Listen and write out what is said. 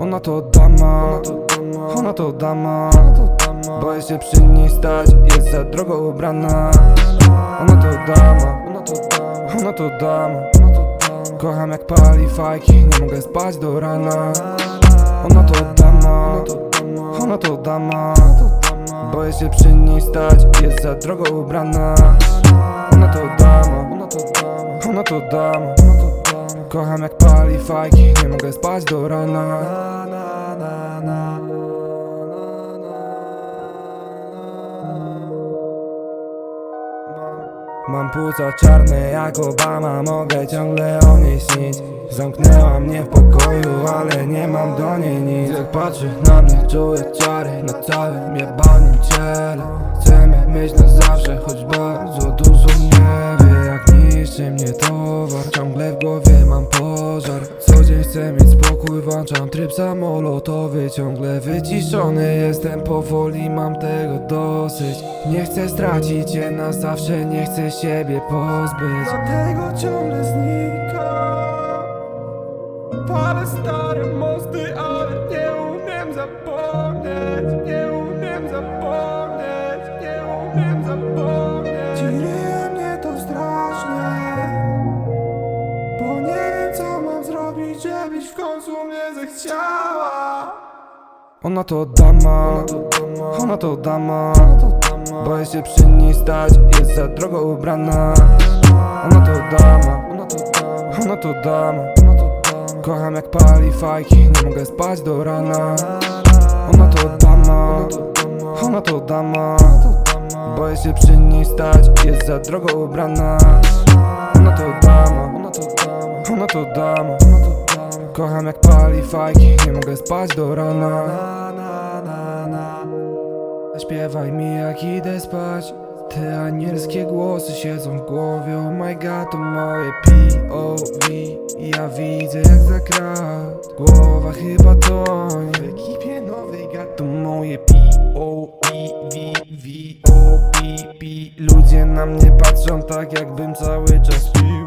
Ona to dama, ona to dama Boję się przy niej stać, jest za drogo ubrana. Ona to dama, ona to dama. Kocham jak pali fajki, nie mogę spać do rana. Ona to dama, ona to dama Boję się przy niej stać, jest za drogo ubrana. Ona to dama, ona to dama Kocham jak pali fajki, nie mogę spać do rana. Mam płuca czarne jak Obama, mogę ciągle o niej śnić. Zamknęła mnie w pokoju, ale nie mam do niej nic. Jak patrzy na mnie, czuję ciary na całym jebanym ciele. Chcemy mieć na zawsze, choć bardzo dużo włączam tryb samolotowy Ciągle wyciszony jestem, powoli mam tego dosyć. Nie chcę stracić cię na zawsze, nie chcę siebie pozbyć. Dlatego ciągle znika. Palę stare mosty, ale nie umiem zapomnieć Nie umiem zapomnieć, nie umiem zapomnieć. Dzieje mnie to strasznie Bo nie żebyś w końcu mnie zechciała. Ona to dama, ona to dama. Boję się przy niej stać, jest za drogo ubrana. Ona to dama, ona to dama. Kocham jak pali fajki, nie mogę spać do rana. Ona to dama, ona to dama. Boję się przy niej stać, jest za drogo ubrana. Ona to dama, ona to dama Kocham jak pali fajki, nie mogę spać do rana. Śpiewaj mi jak idę spać. Te anielskie głosy siedzą w głowie. Oh my god, to moje POV Ja widzę jak za krat Głowa chyba tonie W ekipie nowej gat To moje POV VOPP Ludzie na mnie patrzą tak jakbym cały czas pił